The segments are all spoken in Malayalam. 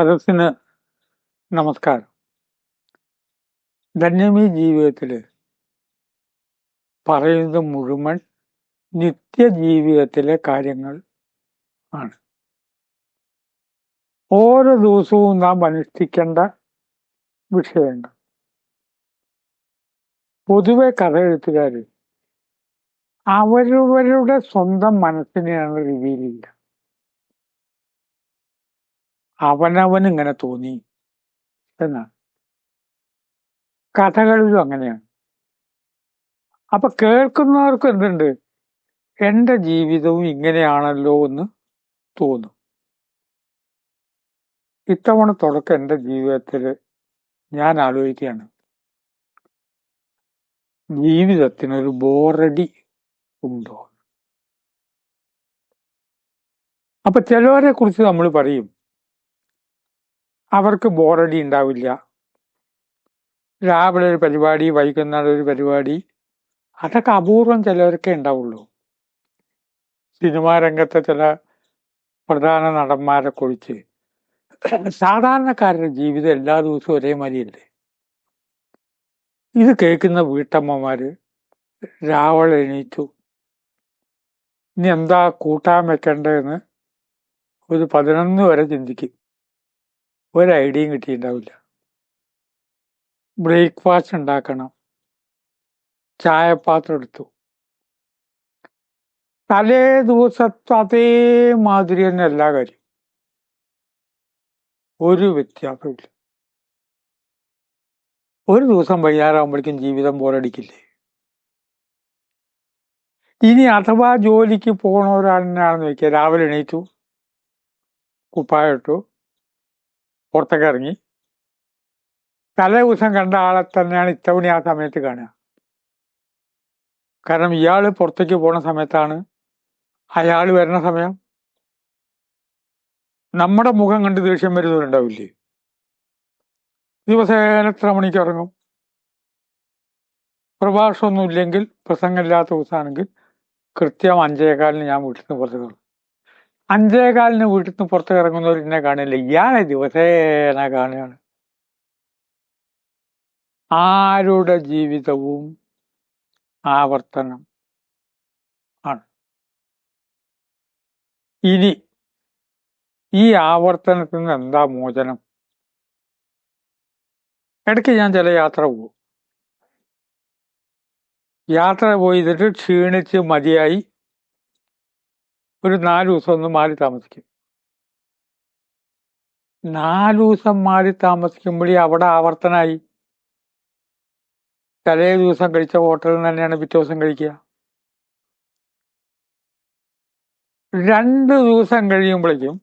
സദസ്സിന് നമസ്കാരം. ധന്യമീ ജീവിതത്തിൽ പറയുന്നത് മുഴുവൻ നിത്യജീവിതത്തിലെ കാര്യങ്ങൾ ആണ്. ഓരോ ദിവസവും നാം അനുഷ്ഠിക്കേണ്ട വിഷയങ്ങൾ. പൊതുവെ കഥ എഴുത്തുകാർ അവരവരുടെ സ്വന്തം മനസ്സിനെയാണ് റിവീൽ ചെയ്യുക. അവനവൻ ഇങ്ങനെ തോന്നി. എന്നാണ് കഥകളിലും അങ്ങനെയാണ്. അപ്പൊ കേൾക്കുന്നവർക്ക് എന്തുണ്ട്? എന്റെ ജീവിതവും ഇങ്ങനെയാണല്ലോ എന്ന് തോന്നും. ഇത്തവണ തുടക്കം എന്റെ ജീവിതത്തിൽ ഞാൻ ആലോചിക്കുകയാണ്. ജീവിതത്തിനൊരു ബോറടി ഉണ്ടോ? അപ്പൊ ചിലവരെ കുറിച്ച് നമ്മൾ പറയും. അവർക്ക് ബോറടി ഉണ്ടാവില്ല രാവിലെ ഒരു പരിപാടി വൈകുന്നേരം ഒരു പരിപാടി അതൊക്കെ അപൂർവം ചിലവർക്കേ ഉണ്ടാവുള്ളൂ സിനിമാ രംഗത്തെ ചില പ്രധാന നടന്മാരെ കുറിച്ച്. സാധാരണക്കാരുടെ ജീവിതം എല്ലാ ദിവസവും ഒരേ മാതിരിയല്ലേ ഇത് കേൾക്കുന്ന വീട്ടമ്മമാര് രാവിലെ എണീറ്റു. ഇനി എന്താ കൂട്ടാൻ വെക്കേണ്ടതെന്ന് ഒരു പതിനൊന്ന് വരെ ചിന്തിക്കും. ഒരു ഐഡിയയും കിട്ടിയിട്ടുണ്ടാവില്ല. ബ്രേക്ക്ഫാസ്റ്റ് ഉണ്ടാക്കണം. ചായപാത്രം എടുത്തു. തലേ ദിവസത്തെ അതേമാതിരി തന്നെ എല്ലാ കാര്യം ഒരു വ്യത്യാസമില്ല ഒരു ദിവസം വൈകാറാകുമ്പോഴേക്കും ജീവിതം ബോറടിക്കില്ലേ ഇനി അഥവാ ജോലിക്ക് പോണ ഒരാളിനാണെന്ന് വെക്കുക രാവിലെ എണീറ്റു. കുപ്പായിട്ടു പുറത്തൊക്കെ ഇറങ്ങി തലേ ദിവസം കണ്ട ആളെ തന്നെയാണ് ഇത്തവണ ആ സമയത്ത് കാണുക. കാരണം ഇയാൾ പുറത്തേക്ക് പോണ സമയത്താണ് അയാൾ വരുന്ന സമയം. നമ്മുടെ മുഖം കണ്ട് ദേഷ്യം വരുന്നവരുണ്ടാവില്ലേ? ദിവസേന എത്ര മണിക്ക് ഇറങ്ങും? പ്രഭാഷണമൊന്നുമില്ലെങ്കിൽ പ്രസംഗമില്ലാത്ത ദിവസമാണെങ്കിൽ കൃത്യം അഞ്ചേകാലിന് ഞാൻ വീട്ടിൽ നിന്ന് പുറത്തേക്ക് അഞ്ചേകാലിന് വീട്ടിൽ നിന്ന് പുറത്തു ഇറങ്ങുന്നവർ എന്നെ കാണില്ല. ഇയാളെ ദിവസേന കാണുകയാണ് ആരുടെ ജീവിതവും ആവർത്തനം ആണ്. ഇനി ഈ ആവർത്തനത്തിൽ നിന്ന് എന്താ മോചനം? ഇടയ്ക്ക് ഞാൻ ചില യാത്ര പോകും യാത്ര പോയിട്ട് ക്ഷീണിച്ച് മതിയായി. ഒരു നാല് ദിവസം ഒന്ന് മാറി താമസിക്കും. നാല് ദിവസം മാറി താമസിക്കുമ്പോഴേ അവിടെ ആവർത്തനായി. തലേ ദിവസം കഴിച്ച ഹോട്ടലിൽ തന്നെയാണ് പിറ്റേ ദിവസം കഴിക്കുക. രണ്ട് ദിവസം കഴിയുമ്പോഴേക്കും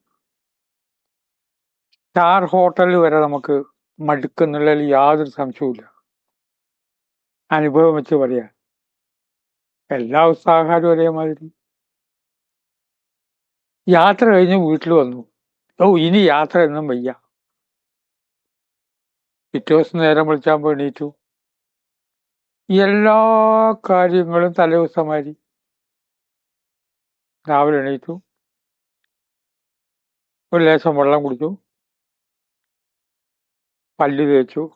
സ്റ്റാർ ഹോട്ടലിൽ വരെ നമുക്ക് മടുക്കുന്നുള്ളതിൽ യാതൊരു സംശയവുമില്ല. അനുഭവം വെച്ച് പറയാ. എല്ലാ ഉത്സാഹാരവും ഒരേമാതിരി. യാത്ര കഴിഞ്ഞ് വീട്ടിൽ വന്നു. ഓ ഇനി യാത്ര എന്നും വയ്യ. പിറ്റേ ദിവസം നേരം വിളിച്ചാൽ എണീറ്റു. എല്ലാ കാര്യങ്ങളും തലേദിവസമാരി രാവിലെ എണീറ്റു. ഒരു ലേശം വെള്ളം കുടിച്ചു. പല്ല് തേച്ചു.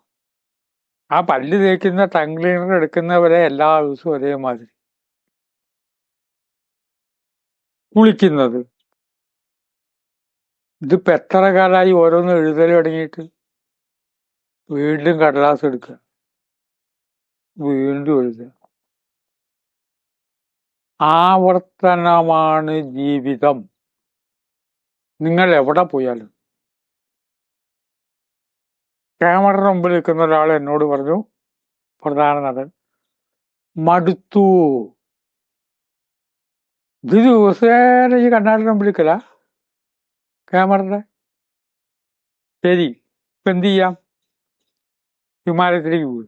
ആ പല്ല് തേക്കുന്ന ടങ് ക്ലീനർ എടുക്കുന്നവരെ എല്ലാ ദിവസവും ഒരേമാതിരി. കുളിക്കുന്നത്. ഇതിപ്പോ എത്ര കാലമായി ഓരോന്ന് എഴുതൽ തുടങ്ങിയിട്ട്? വീണ്ടും കടലാസ് എടുക്കുക. വീണ്ടും എഴുതുക. ആവർത്തനമാണ് ജീവിതം. നിങ്ങൾ എവിടെ പോയാലും. ക്യാമറ മുമ്പിൽ നിൽക്കുന്ന ഒരാൾ എന്നോട് പറഞ്ഞു പ്രധാന നടൻ മടുത്തു. ഇത് ദിവസേന ഈ കണ്ണാടിന്റെ മുമ്പിൽ നിൽക്കല? ക്യാമറയുടെ ശരി ഇപ്പൊ എന്ത് ചെയ്യാം? ഹിമാലയത്തിലേക്ക് പോയി.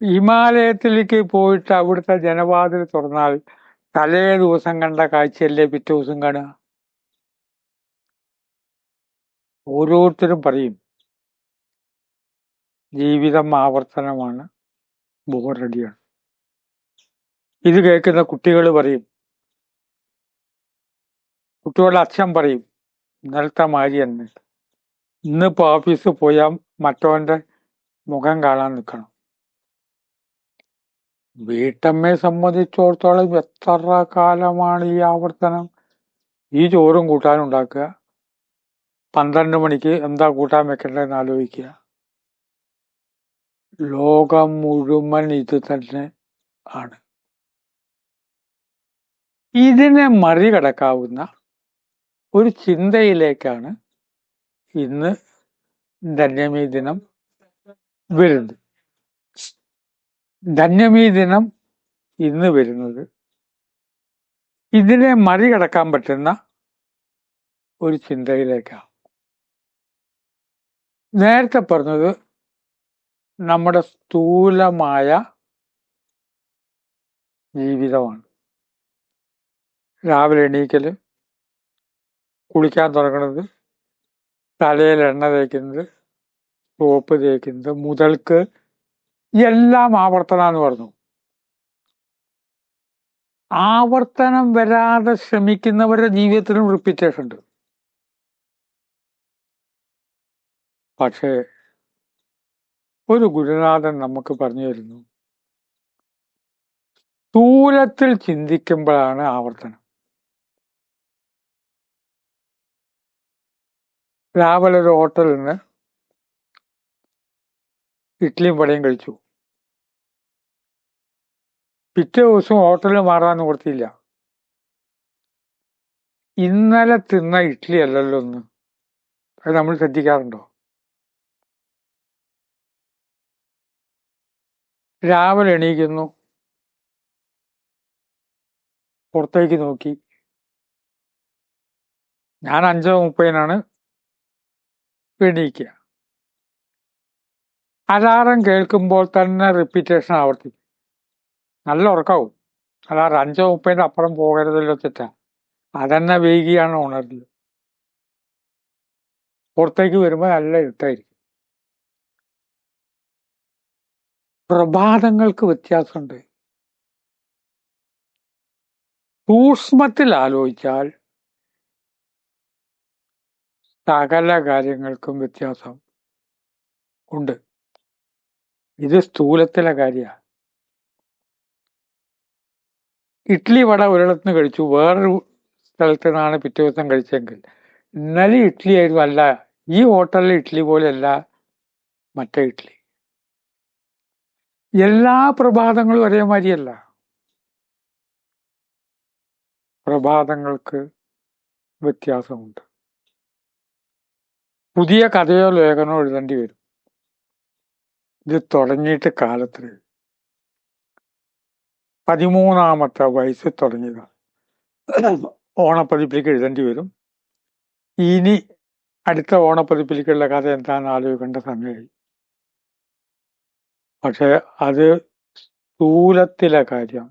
ഹിമാലയത്തിലേക്ക് പോയിട്ട് അവിടുത്തെ ജനവാതിൽ തുറന്നാൽ തലേ ദിവസം കണ്ട കാഴ്ചയല്ലേ പിറ്റേ ദിവസം കാണുക? ഓരോരുത്തരും പറയും ജീവിതം ആവർത്തനമാണ് ബോറടിയാണ്. ഇത് കേൾക്കുന്ന കുട്ടികൾ പറയും കുട്ടികളുടെ അച്ഛൻ പറയും ഇന്നലത്തെ മാതിരി തന്നെ. ഇന്നിപ്പോ ഓഫീസിൽ പോയാൽ മറ്റവന്റെ മുഖം കാണാൻ നിൽക്കണം വീട്ടമ്മയെ സംബന്ധിച്ചിടത്തോളം എത്ര കാലമാണ് ഈ ആവർത്തനം? ഈ ചോറും കൂട്ടാനും ഉണ്ടാക്കുക. പന്ത്രണ്ട് മണിക്ക് എന്താ കൂട്ടാൻ വെക്കേണ്ടതെന്ന് ആലോചിക്കുക. ലോകം മുഴുവൻ ഇത് തന്നെ ആണ്. ഇതിനെ മറികടക്കാവുന്ന ഒരു ചിന്തയിലേക്കാണ് ഇന്ന് ധന്യമീ ദിനം വരുന്നത്. ധന്യമീ ദിനം ഇന്ന് വരുന്നത്. ഇതിനെ മറികടക്കാൻ പറ്റുന്ന ഒരു ചിന്തയിലേക്കാണ് നേരത്തെ പറഞ്ഞത് നമ്മുടെ സ്ഥൂലമായ ജീവിതമാണ്. രാവിലെ എണീക്കൽ കുളിക്കാൻ തുടങ്ങുന്നത് തലയിൽ എണ്ണ തേക്കുന്നത് സോപ്പ് തേക്കുന്നത് മുതൽക്ക് എല്ലാം ആവർത്തന എന്ന് പറഞ്ഞു. ആവർത്തനം വരാതെ ശ്രമിക്കുന്നവരുടെ ജീവിതത്തിലും റിപ്പീറ്റേഷൻ ഉണ്ട്. പക്ഷേ ഒരു ഗുരുനാഥൻ നമുക്ക് പറഞ്ഞു തരുന്നു. സ്ഥൂലത്തിൽ ചിന്തിക്കുമ്പോഴാണ് ആവർത്തനം. രാവിലെ ഒരു ഹോട്ടലിൽ നിന്ന് ഇഡ്ഡലിയും വടയും കഴിച്ചു. പിറ്റേ ദിവസം ഹോട്ടലിൽ മാറാൻ നിവർത്തിയില്ല ഇന്നലെ തിന്ന ഇഡ്ഡലി അല്ലല്ലോ ഒന്ന് അത് നമ്മൾ ശ്രദ്ധിക്കാറുണ്ടോ? രാവിലെ എണീക്കുന്നു. പുറത്തേക്ക് നോക്കി. ഞാൻ അഞ്ചോ മുപ്പതിനാണ് എണീക്കുക അലാറം കേൾക്കുമ്പോൾ തന്നെ റിപ്പീറ്റേഷൻ ആവർത്തിക്കും. നല്ല ഉറക്കാവും. അലാറം അഞ്ചോ മുപ്പതിന്റെ അപ്പുറം പോകരുതല്ലോ തെറ്റാ. അതന്നെ വൈകിയാണ് ഉണർന്നത് പുറത്തേക്ക് വരുമ്പോൾ നല്ല ഇരുട്ടായിരിക്കും. പ്രഭാതങ്ങൾക്ക് വ്യത്യാസമുണ്ട്. സൂക്ഷ്മത്തിൽ ആലോചിച്ചാൽ സകല കാര്യങ്ങൾക്കും വ്യത്യാസം ഉണ്ട്. ഇത് സ്ഥൂലത്തിലെ കാര്യമാണ് ഇഡ്ഡലി വട ഒരിടത്തുനിന്ന് കഴിച്ചു വേറൊരു സ്ഥലത്തു നിന്നാണ് പിറ്റേ ദിവസം കഴിച്ചെങ്കിൽ. ഇന്നലെ ഇഡ്ഡലി ആയിരുന്നു അല്ല ഈ ഹോട്ടലിലെ ഇഡ്ഡലി പോലെയല്ല മറ്റേ ഇഡ്ഡലി എല്ലാ പ്രഭാതങ്ങളും ഒരേമാതിരിയല്ല. പ്രഭാതങ്ങൾക്ക് വ്യത്യാസമുണ്ട്. പുതിയ കഥയോ ലേഖനോ എഴുതേണ്ടി വരും. ഇത് തുടങ്ങിയിട്ട് കാലത്ത് പതിമൂന്നാമത്തെ വയസ്സിൽ തുടങ്ങിയതാണ്. ഓണപ്പതിപ്പിലേക്ക് എഴുതേണ്ടി വരും. ഇനി അടുത്ത ഓണപ്പതിപ്പിലേക്കുള്ള കഥ എന്താണെന്ന് ആലോചിക്കേണ്ട സമയമായി പക്ഷെ അത് സ്ഥൂലത്തിലെ കാര്യം.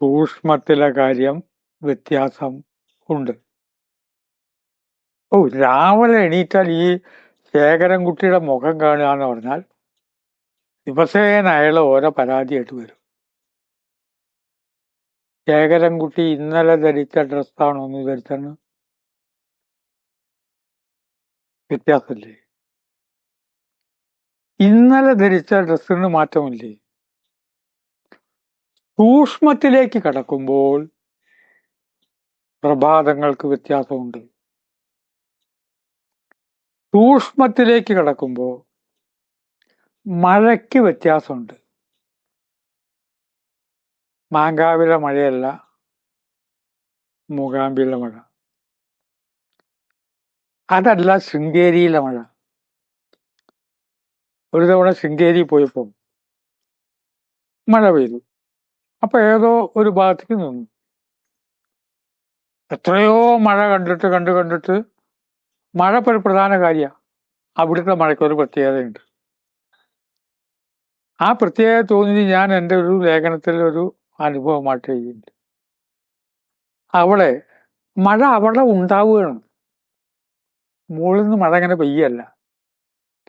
സൂക്ഷ്മത്തിലെ കാര്യം വ്യത്യാസം ഉണ്ട്. ഓ രാവിലെ എണീറ്റാൽ ഈ ശേഖരൻകുട്ടിയുടെ മുഖം കാണുക എന്ന് പറഞ്ഞാൽ ദിവസേന അയാൾ ഓരോ പരാതിയായിട്ട് വരും. ശേഖരൻകുട്ടി ഇന്നലെ ധരിച്ച ഡ്രസ്സാണോ ഒന്ന് ധരിച്ചാണ് വ്യത്യാസമില്ലേ? ഇന്നലെ ധരിച്ച ഡ്രസ്സിന് മാറ്റമില്ലേ? സൂക്ഷ്മത്തിലേക്ക് കടക്കുമ്പോൾ പ്രഭാതങ്ങൾക്ക് വ്യത്യാസമുണ്ട്. സൂക്ഷ്മത്തിലേക്ക് കടക്കുമ്പോൾ മഴയ്ക്ക് വ്യത്യാസമുണ്ട്. മാങ്കാവിലെ മഴയല്ല മൂകാമ്പിയിലെ മഴ. അതല്ല ശൃംഗേരിയിലെ മഴ. ഒരു തവണ ശൃംഗേരി പോയപ്പോൾ മഴ പെയ്തു. അപ്പൊ ഏതോ ഒരു ഭാഗത്തേക്ക് നിന്നു. എത്രയോ മഴ കണ്ടിട്ട് കണ്ടു കണ്ടിട്ട് മഴ ഇപ്പോൾ ഒരു പ്രധാന കാര്യമാണ് അവിടുത്തെ മഴയ്ക്ക് ഒരു പ്രത്യേകതയുണ്ട്. ആ പ്രത്യേകത തോന്നി ഞാൻ എന്റെ ഒരു ലേഖനത്തിൽ ഒരു അനുഭവമായിട്ട് ചെയ്യുന്നുണ്ട് അവിടെ മഴ അവിടെ ഉണ്ടാവുകയാണ്. മുകളിൽ നിന്ന് മഴ അങ്ങനെ പെയ്യല്ല.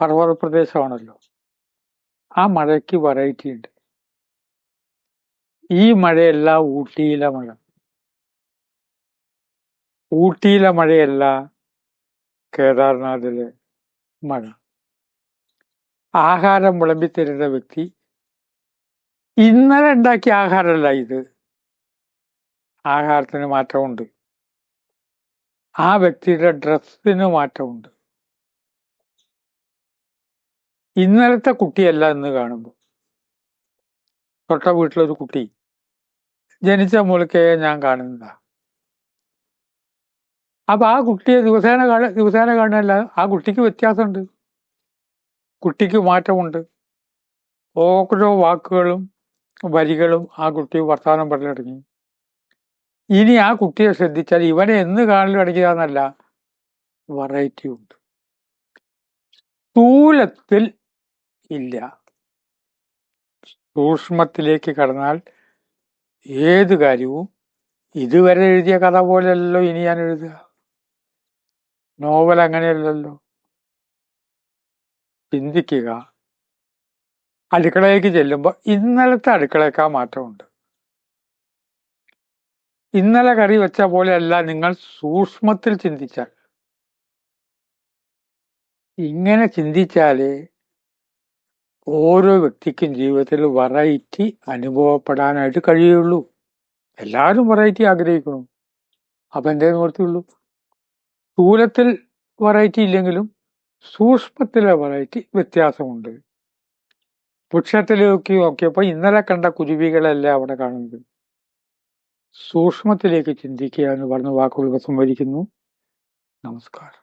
പർവത പ്രദേശമാണല്ലോ. ആ മഴയ്ക്ക് വെറൈറ്റി ഉണ്ട്. ഈ മഴയല്ല ഊട്ടിയിലെ മഴ. ഊട്ടിയിലെ മഴയല്ല കേദാർനാഥിലെ മഴ ആഹാരം വിളമ്പിത്തരുന്ന വ്യക്തി. ഇന്നലെ ഉണ്ടാക്കിയ ആഹാരമല്ല ഇത്. ആഹാരത്തിന് മാറ്റമുണ്ട്. ആ വ്യക്തിയുടെ ഡ്രസ്സിന് മാറ്റമുണ്ട്. ഇന്നലത്തെ കുട്ടിയല്ല എന്ന് കാണുമ്പോൾ. തൊട്ട വീട്ടിലൊരു കുട്ടി. ജനിച്ച മൂലക്കേ ഞാൻ കാണുന്നതാ. അപ്പൊ ആ കുട്ടിയെ ദിവസേന കാണ ദിവസേന കാണുന്നല്ല ആ കുട്ടിക്ക് വ്യത്യാസമുണ്ട്. കുട്ടിക്ക് മാറ്റമുണ്ട്. ഓരോ വാക്കുകളും വരികളും ആ കുട്ടി വർത്തമാനം പറഞ്ഞിടങ്ങി ഇനി ആ കുട്ടിയെ ശ്രദ്ധിച്ചാൽ ഇവനെ എന്ന് കാണൽ തുടങ്ങിയ എന്നല്ല വെറൈറ്റി ഉണ്ട്. സ്ഥൂലത്തിൽ ഇല്ല. സൂക്ഷ്മത്തിലേക്ക് കടന്നാൽ ഏത് കാര്യവും ഇതുവരെ എഴുതിയ കഥ പോലെയല്ലോ ഇനി ഞാൻ എഴുതുക. നോവൽ അങ്ങനെയല്ലല്ലോ. ചിന്തിക്കുക. അടുക്കളയിലേക്ക് ചെല്ലുമ്പോൾ ഇന്നലത്തെ അടുക്കളയേക്കാൾ മാറ്റമുണ്ട്. ഇന്നലെ കറി വെച്ച പോലെയല്ല നിങ്ങൾ സൂക്ഷ്മത്തിൽ ചിന്തിച്ചാൽ. ഇങ്ങനെ ചിന്തിച്ചാലേ ഓരോ വ്യക്തിക്കും ജീവിതത്തിൽ വെറൈറ്റി അനുഭവപ്പെടാനായിട്ട് കഴിയുള്ളൂ. എല്ലാവരും വെറൈറ്റി ആഗ്രഹിക്കുന്നു. അപ്പൊ എന്തേ നിവർത്തിയുള്ളൂ സ്ഥൂലത്തിൽ വെറൈറ്റി ഇല്ലെങ്കിലും സൂക്ഷ്മത്തിലെ വെറൈറ്റി വ്യത്യാസമുണ്ട്. വൃക്ഷത്തിലേക്ക് നോക്കിയപ്പോൾ ഇന്നലെ കണ്ട കുരുവികളല്ല അവിടെ കാണുന്നത്. സൂക്ഷ്മത്തിലേക്ക് ചിന്തിക്കുക എന്ന് പറഞ്ഞ വാക്കുകൾ സംവദിക്കുന്നു. നമസ്കാരം.